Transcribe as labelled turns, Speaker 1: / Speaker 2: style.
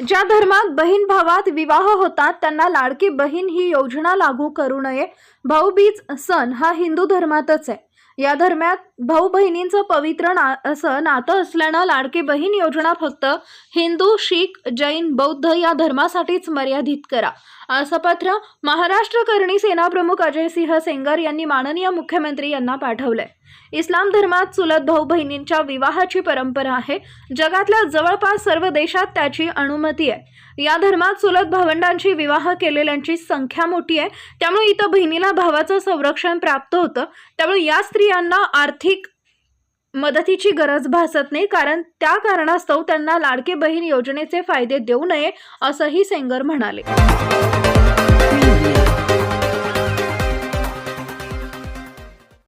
Speaker 1: ज्या धर्मात बहीण भावात विवाह होतात त्यांना लाडकी बहीण ही योजना लागू करू नये. भाऊबीज सण हा हिंदू धर्मातच आहे. या धर्मात भाऊ बहिणींचं पवित्र ना असं नातं असल्यानं लाडकी बहीण योजना फक्त हिंदू शीख जैन बौद्ध या धर्मासाठीच मर्यादित करा. असं पत्र महाराष्ट्र करणी सेना प्रमुख अजय सिंह सेंगर यांनी माननीय मुख्यमंत्री यांना पाठवलंय. इस्लाम धर्मात चुलत भाऊ बहिणींच्या विवाहाची परंपरा आहे. जगातल्या जवळपास सर्व देशात त्याची अनुमती आहे. या धर्मात चुलत भावंडांची विवाह केलेल्यांची संख्या मोठी आहे. त्यामुळे इथं बहिणीला भावाचं संरक्षण प्राप्त होतं. त्यामुळे या स्त्रियांना आर्थिक आर्थिक मदतीची गरज भासत नाही कारण त्या कारणास्तव त्यांना लाडके बहीण योजनेचे फायदे देऊ नये असंही सेंगर म्हणाले.